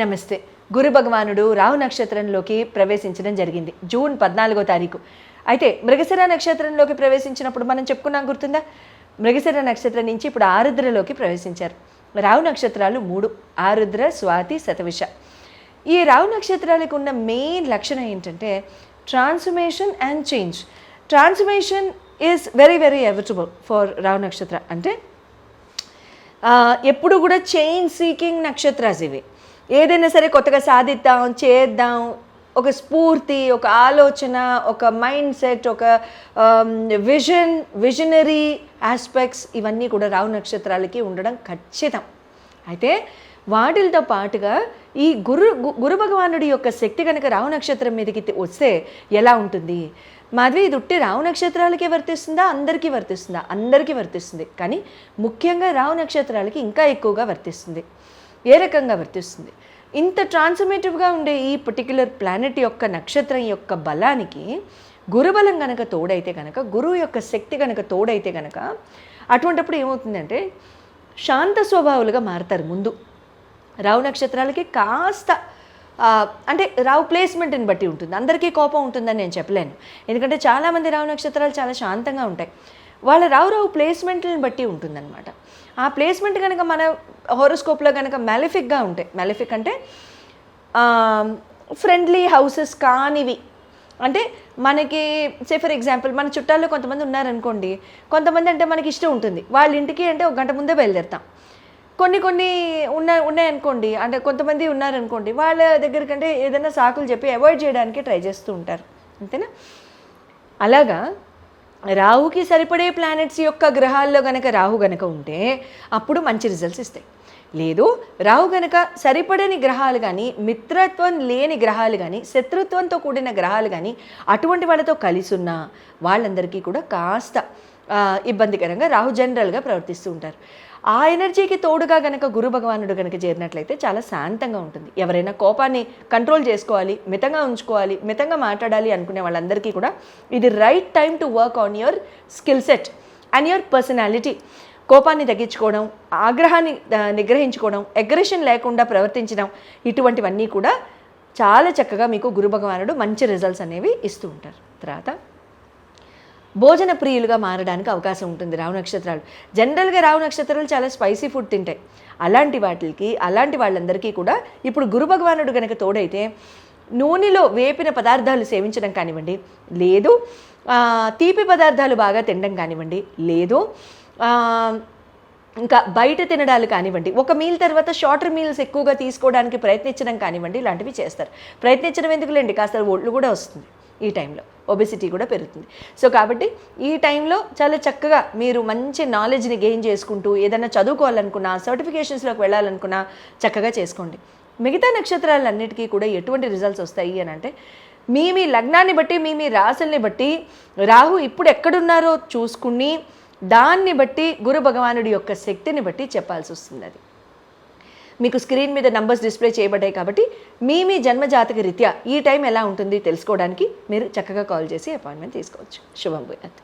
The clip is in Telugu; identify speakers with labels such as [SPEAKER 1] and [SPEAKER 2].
[SPEAKER 1] నమస్తే. గురు భగవానుడు రాహు నక్షత్రంలోకి ప్రవేశించడం జరిగింది. జూన్ పద్నాలుగో తారీఖు. అయితే మృగశిర నక్షత్రంలోకి ప్రవేశించినప్పుడు మనం చెప్పుకున్నాం గుర్తుందా? మృగశిర నక్షత్రం నుంచి ఇప్పుడు ఆరుద్రలోకి ప్రవేశించారు. రాహు నక్షత్రాలు మూడు ఆరుద్ర స్వాతి శతవిష. ఈ రావు నక్షత్రాలకు ఉన్న మెయిన్ లక్షణం ఏంటంటే transformation and change. Transformation is very very evitable for రావు నక్షత్ర. అంటే ఎప్పుడు కూడా చైన్ సీకింగ్ నక్షత్రాస్ ఇవి. ఏదైనా సరే కొత్తగా సాధిద్దాం చేద్దాం. ఒక స్ఫూర్తి ఒక ఆలోచన ఒక మైండ్ సెట్ ఒక విజన్ విజనరీ ఆస్పెక్ట్స్ ఇవన్నీ కూడా రావు నక్షత్రాలకి ఉండడం ఖచ్చితం. అయితే వాటితో పాటుగా ఈ గురు గు- గురు భగవానుడి యొక్క శక్తి కనుక రావు నక్షత్రం మీదకి వస్తే ఎలా ఉంటుంది? మాధవి ఇది ఉట్టి రావు నక్షత్రాలకే వర్తిస్తుందా? అందరికీ వర్తిస్తుందా? అందరికీ వర్తిస్తుంది. కానీ ముఖ్యంగా రావు నక్షత్రాలకి ఇంకా ఎక్కువగా వర్తిస్తుంది. ఏ రకంగా వర్తిస్తుంది? ఇంత ట్రాన్స్ఫర్మేటివ్గా ఉండే ఈ పర్టిక్యులర్ ప్లానెట్ యొక్క నక్షత్రం యొక్క బలానికి గురుబలం కనుక తోడైతే కనుక గురువు యొక్క శక్తి కనుక తోడైతే కనుక అటువంటప్పుడు ఏమవుతుందంటే శాంత స్వభావులుగా మారతారు ముందు. రావు నక్షత్రాలకి కాస్త అంటే రావు ప్లేస్మెంట్ని బట్టి ఉంటుంది. అందరికీ కోపం ఉంటుందని నేను చెప్పలేను. ఎందుకంటే చాలామంది రావు నక్షత్రాలు చాలా శాంతంగా ఉంటాయి. వాళ్ళ రావు రావు ప్లేస్మెంట్ని బట్టి ఉంటుందన్నమాట. ఆ ప్లేస్మెంట్ కనుక మన హోరోస్కోప్లో కనుక మెలిఫిక్గా ఉంటాయి మెలిఫిక్ అంటే ఫ్రెండ్లీ హౌసెస్ కానివి. అంటే మనకి సే ఫర్ ఎగ్జాంపుల్ మన చుట్టాల్లో కొంతమంది ఉన్నారనుకోండి కొంతమంది అంటే మనకి ఇష్టం ఉంటుంది. వాళ్ళ ఇంటికి అంటే ఒక గంట ముందే బయలుదేరుతాం. కొన్ని కొన్ని ఉన్న ఉన్నాయనుకోండి అంటే కొంతమంది ఉన్నారనుకోండి వాళ్ళ దగ్గరికంటే ఏదైనా సాకులు చెప్పి అవాయిడ్ చేయడానికి ట్రై చేస్తూ ఉంటారు. అంతేనా? అలాగా రాహుకి సరిపడే ప్లానెట్స్ యొక్క గ్రహాల్లో గనక రాహు గనక ఉంటే అప్పుడు మంచి రిజల్ట్స్ ఇస్తాయి. లేదు రాహు గనక సరిపడని గ్రహాలు కానీ మిత్రత్వం లేని గ్రహాలు కానీ శత్రుత్వంతో కూడిన గ్రహాలు కానీ అటువంటి వాళ్ళతో కలిసి ఉన్న వాళ్ళందరికీ కూడా కాస్త ఇబ్బందికరంగా రాహు జనరల్గా ప్రవర్తిస్తూ ఉంటారు. ఆ ఎనర్జీకి తోడుగా గనక గురు భగవానుడు గనక చేరినట్లయితే చాలా శాంతంగా ఉంటుంది. ఎవరైనా కోపాన్ని కంట్రోల్ చేసుకోవాలి మితంగా ఉంచుకోవాలి మితంగా మాట్లాడాలి అనుకునే వాళ్ళందరికీ కూడా ఇది right time to work on your skill set and your personality కోపాన్ని తగ్గించుకోవడం ఆగ్రహాన్ని నిగ్రహించుకోవడం అగ్రెషన్ లేకుండా ప్రవర్తించడం ఇటువంటివన్నీ కూడా చాలా చక్కగా మీకు గురు భగవానుడు మంచి రిజల్ట్స్ అనేవి ఇస్తూ ఉంటారు. తర్వాత భోజన ప్రియులుగా మారడానికి అవకాశం ఉంటుంది రావు నక్షత్రాలు. జనరల్గా రావు నక్షత్రాలు చాలా స్పైసీ ఫుడ్ తింటాయి. అలాంటి వాటికి అలాంటి వాళ్ళందరికీ కూడా ఇప్పుడు గురు భగవానుడు కనుక తోడైతే నూనెలో వేపిన పదార్థాలు సేవించడం కానివ్వండి లేదు తీపి పదార్థాలు బాగా తినడం కానివ్వండి లేదు ఇంకా బయట తినడాలు కానివ్వండి ఒక మీల్ తర్వాత షార్టర్ మీల్స్ ఎక్కువగా తీసుకోవడానికి ప్రయత్నించడం కానివ్వండి ఇలాంటివి చేస్తారు. ప్రయత్నించడం ఎందుకులేండి? కాస్త ఒళ్ళు కూడా వస్తుంది. ఈ టైంలో. ఒబెసిటీ కూడా పెరుగుతుంది. సో కాబట్టి ఈ టైంలో చాలా చక్కగా మీరు మంచి నాలెడ్జ్ని గెయిన్ చేసుకుంటూ ఏదైనా చదువుకోవాలనుకున్నా సర్టిఫికేషన్స్లోకి వెళ్ళాలనుకున్నా చక్కగా చేసుకోండి. మిగతా నక్షత్రాలన్నిటికీ కూడా ఎటువంటి రిజల్ట్స్ వస్తాయి అని అంటే మీ మీ లగ్నాన్ని బట్టి మీ మీ రాశుల్ని బట్టి రాహు ఇప్పుడు ఎక్కడున్నారో చూసుకుని దాన్ని బట్టి గురు భగవానుడి యొక్క శక్తిని బట్టి చెప్పాల్సి వస్తుంది అది. మీకు స్క్రీన్ మీద నంబర్స్ డిస్ప్లే చేయబడ్డాయి కాబట్టి మీ మీ జన్మజాతక రీత్యా ఈ టైం ఎలా ఉంటుంది తెలుసుకోవడానికి మీరు చక్కగా కాల్ చేసి అపాయింట్మెంట్ తీసుకోవచ్చు. శుభం భూయాత్.